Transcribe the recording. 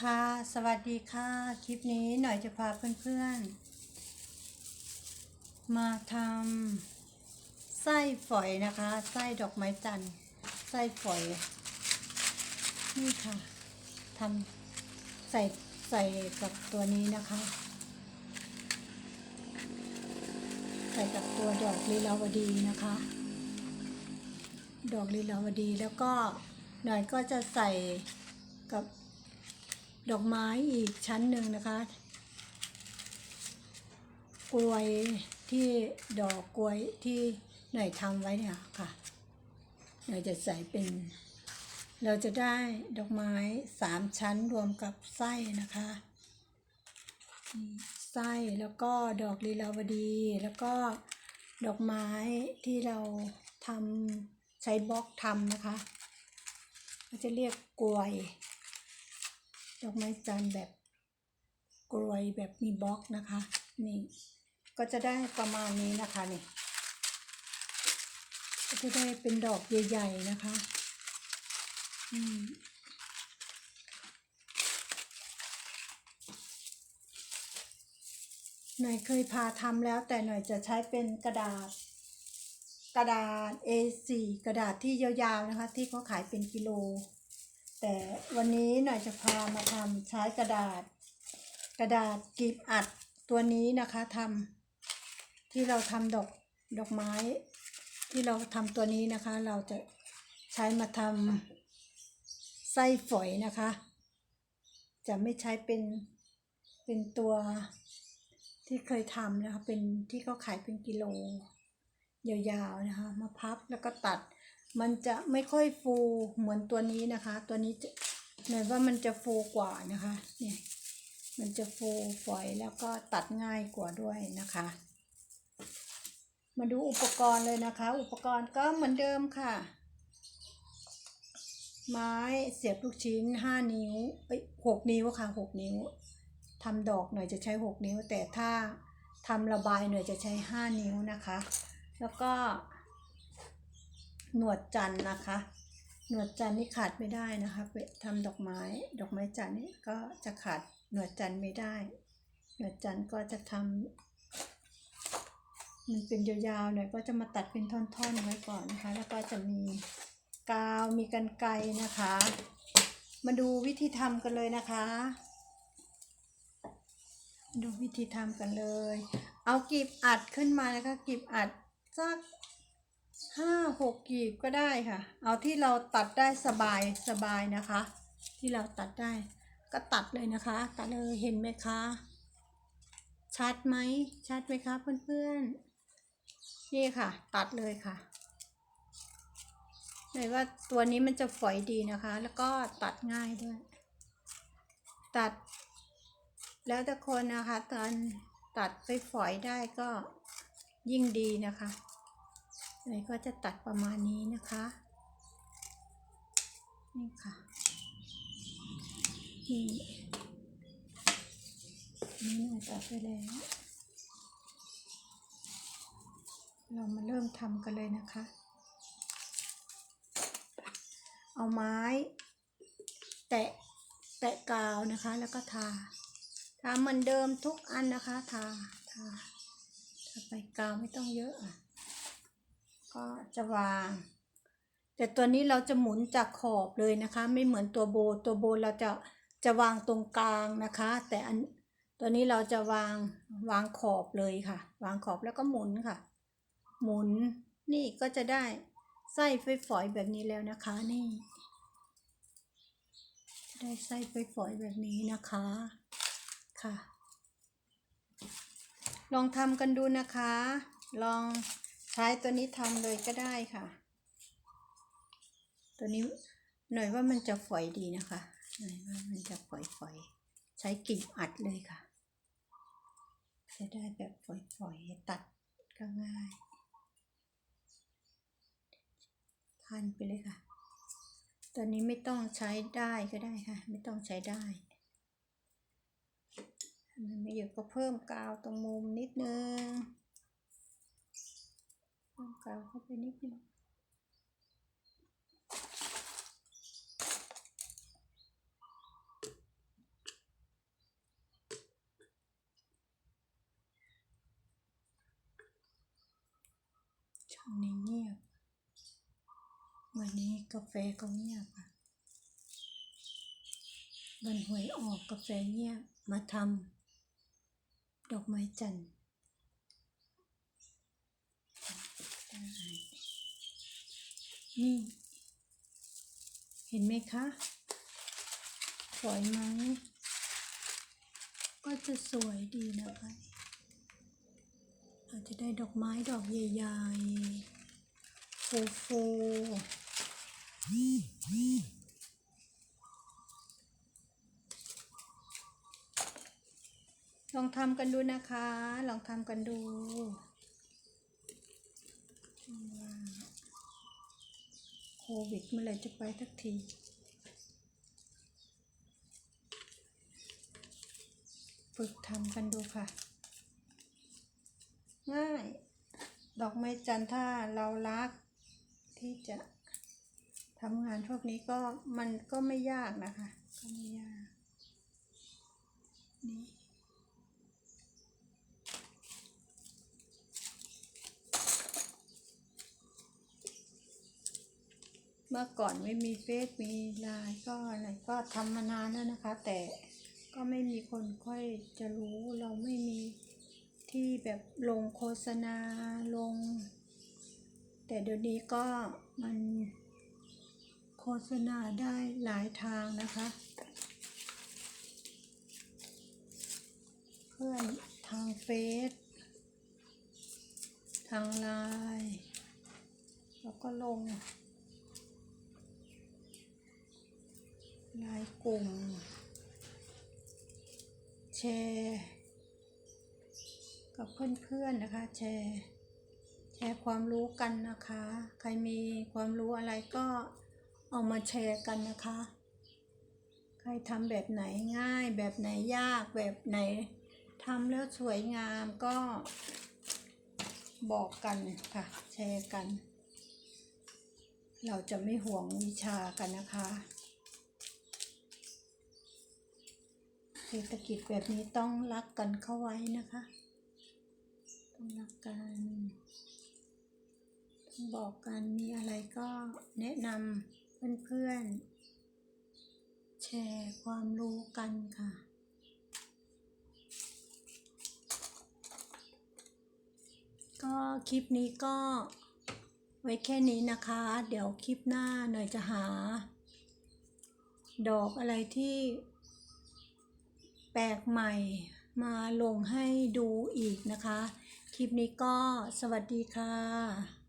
ค่ะ สวัสดีค่ะ คลิปนี้หน่อยจะพาเพื่อนๆ มาทำไส้ฝอยนะคะ ไส้ดอกไม้จันทร์ไส้ฝอย นี่ค่ะทำใส่ใส่กับตัวนี้นะคะ ใส่กับตัวดอกลีลาวดีนะคะ ดอกลีลาวดีแล้วก็หน่อยก็จะใส่กับ ดอกไม้อีกชั้นหนึ่งนะคะ กลวยที่ดอกกลวยที่หน่อยทำไว้เนี่ยค่ะหน่อยจะใส่เป็น เราจะได้ดอกไม้สามชั้นรวมกับไส้นะคะไส้แล้วก็ดอกลีลาวดี แล้วก็ดอกไม้ที่เราทำใช้บล็อกทำนะคะเราจะเรียกกลวย ดอกไม้จันแบบกลวยแบบมีบล็อกนะคะ นี่ ก็จะได้ประมาณนี้นะคะนี่ก็จะได้เป็นดอกใหญ่ๆนะคะ อืมหน่อยเคยพาทำแล้วแต่หน่อยจะใช้เป็นกระดาษ กระดาษ A4 กระดาษที่ยาวๆนะคะ ที่เขาขายเป็นกิโล แต่วันนี้หน่อยจะพามาทำใช้กระดาษ กระดาษกรีบอัดตัวนี้นะคะทำที่เราทำดอกดอกไม้ ที่เราทำตัวนี้นะคะ เราจะใช้มาทำไส้ฝอยนะคะ จะไม่ใช้เป็นเป็นตัวที่เคยทำนะคะ เป็นที่เขาขายเป็นกิโลยาวๆนะคะ มาพับแล้วก็ตัด มันจะไม่ค่อยฟูเหมือนตัวนี้นะคะ ตัวนี้จะหน่อยว่ามันจะฟูกว่านะคะเนี่ยมันจะฟูฝอยแล้วก็ตัดง่ายกว่าด้วยนะคะ มาดูอุปกรณ์เลยนะคะ อุปกรณ์ก็เหมือนเดิมค่ะ ไม้เสียบลูกชิ้นห้านิ้วเอ้ยหกนิ้วค่ะหกนิ้วทำดอกหน่อยจะใช้หกนิ้ว แต่ถ้าทำระบายหน่อยจะใช้ห้านิ้วนะคะ แล้วก็ หนวดจันนะคะ หนวดจันนี่ขาดไม่ได้นะคะไปทำดอกไม้ ดอกไม้จันนี่ก็จะขาดหนวดจันไม่ได้ หนวดจันก็จะทำมันเป็นยาวๆหน่อยก็จะมาตัดเป็นท่อนๆไว้ก่อนนะคะ แล้วก็จะมีกาวมีกันไกนะคะ มาดูวิธีทำกันเลยนะคะ ดูวิธีทำกันเลย เอากีบอัดขึ้นมานะคะกีบอัดสัก ห้าหกกีบก็ได้ค่ะ เอาที่เราตัดได้สบายสบายนะคะ ที่เราตัดได้ก็ตัดเลยนะคะ ตัดเลยเห็นไหมคะ ชัดไหมชัดไหมคะเพื่อนๆ นี่ค่ะ ตัดเลยค่ะเลยว่าตัวนี้มันจะฝอยดีนะคะ แล้วก็ตัดง่ายด้วย ตัด แล้วแต่คนนะคะ ตอนตัดไปฝอยได้ก็ยิ่งดีนะคะ เลยก็จะตัดประมาณนี้นะคะ นี่ค่ะนี่นี่หนูตัดไปแล้ว เรามาเริ่มทำกันเลยนะคะ เอาไม้ แตะแตะกาวนะคะ แล้วก็ทา ทาเหมือนเดิมทุกอันนะคะ ทา ทา ทาไปกาวไม่ต้องเยอะอะ ก็จะวาง แต่ตัวนี้เราจะหมุนจากขอบเลยนะคะ ไม่เหมือนตัวโบ ตัวโบเราจะจะวางตรงกลางนะคะ แต่อันตัวนี้เราจะวางวางขอบเลยค่ะ วางขอบแล้วก็หมุนค่ะ หมุนนี่ก็จะได้ไส้ฝอยแบบนี้แล้วนะคะนี่ได้ไส้ฝอยแบบนี้นะคะค่ะ ลองทำกันดูนะคะ ลอง ใช้ตัวนี้ทำเลยก็ได้ค่ะ ตัวนี้หน่อยว่ามันจะฝอยดีนะคะ หน่อยว่ามันจะฝอยฝอยใช้กิ่งอัดเลยค่ะ จะได้แบบฝอยฝอยตัดก็ง่ายพันไปเลยค่ะตัวนี้ไม่ต้องใช้ได้ก็ได้ค่ะ ไม่ต้องใช้ได้มันไม่อยู่ก็เพิ่มกาวตรงมุมนิดนึง กาวเข้าไปนิดนึงช่องนี้เงียบ วันนี้กาแฟก็เงียบอะบันหวยออกกาแฟเงียบมาทำดอกไม้จันทร์ นี่ เห็นไหมคะ สวยไหม ก็จะสวยดีนะคะเราจะได้ดอกไม้ดอกใหญ่ๆ ฟูฟูลองทำกันดูนะคะ ลองทำกันดู โควิดเมื่อไรจะไปสักที ฝึกทำกันดูค่ะ ง่าย ดอกไม้จันทร์ถ้าเรารักที่จะทำงานพวกนี้ก็มันก็ไม่ยากนะคะ ก็ไม่ยาก นี่ เมื่อก่อนไม่มีเฟซมีไลน์ก็อะไรก็ทำมานานแล้วนะคะ แต่ก็ไม่มีคนค่อยจะรู้เราไม่มีที่แบบลงโฆษณาลง แต่เดี๋ยวนี้ก็มันโฆษณาได้หลายทางนะคะ เพื่อนทางเฟซทางไลน์แล้วก็ลง ไลน์กลุ่ม แชร์ กับเพื่อนๆนะคะ แชร์ แชร์ความรู้กันนะคะ ใครมีความรู้อะไรก็เอามาแชร์กันนะคะ ใครทำแบบไหนง่าย แบบไหนยากแบบไหนทำแล้วสวยงามก็บอกกันค่ะ แชร์กัน เราจะไม่ห่วงวิชากันนะคะ เศรษฐกิจแบบนี้ต้องรักกันเข้าไว้นะคะ ต้องรักกัน ต้องบอกกันมีอะไรก็แนะนำเพื่อนๆ แชร์ความรู้กันค่ะก็คลิปนี้ก็ไว้แค่นี้นะคะ เดี๋ยวคลิปหน้าหน่อยจะหา ดอกอะไรที่ แปลกใหม่มาลงให้ดูอีกนะคะ คลิปนี้ก็สวัสดีค่ะ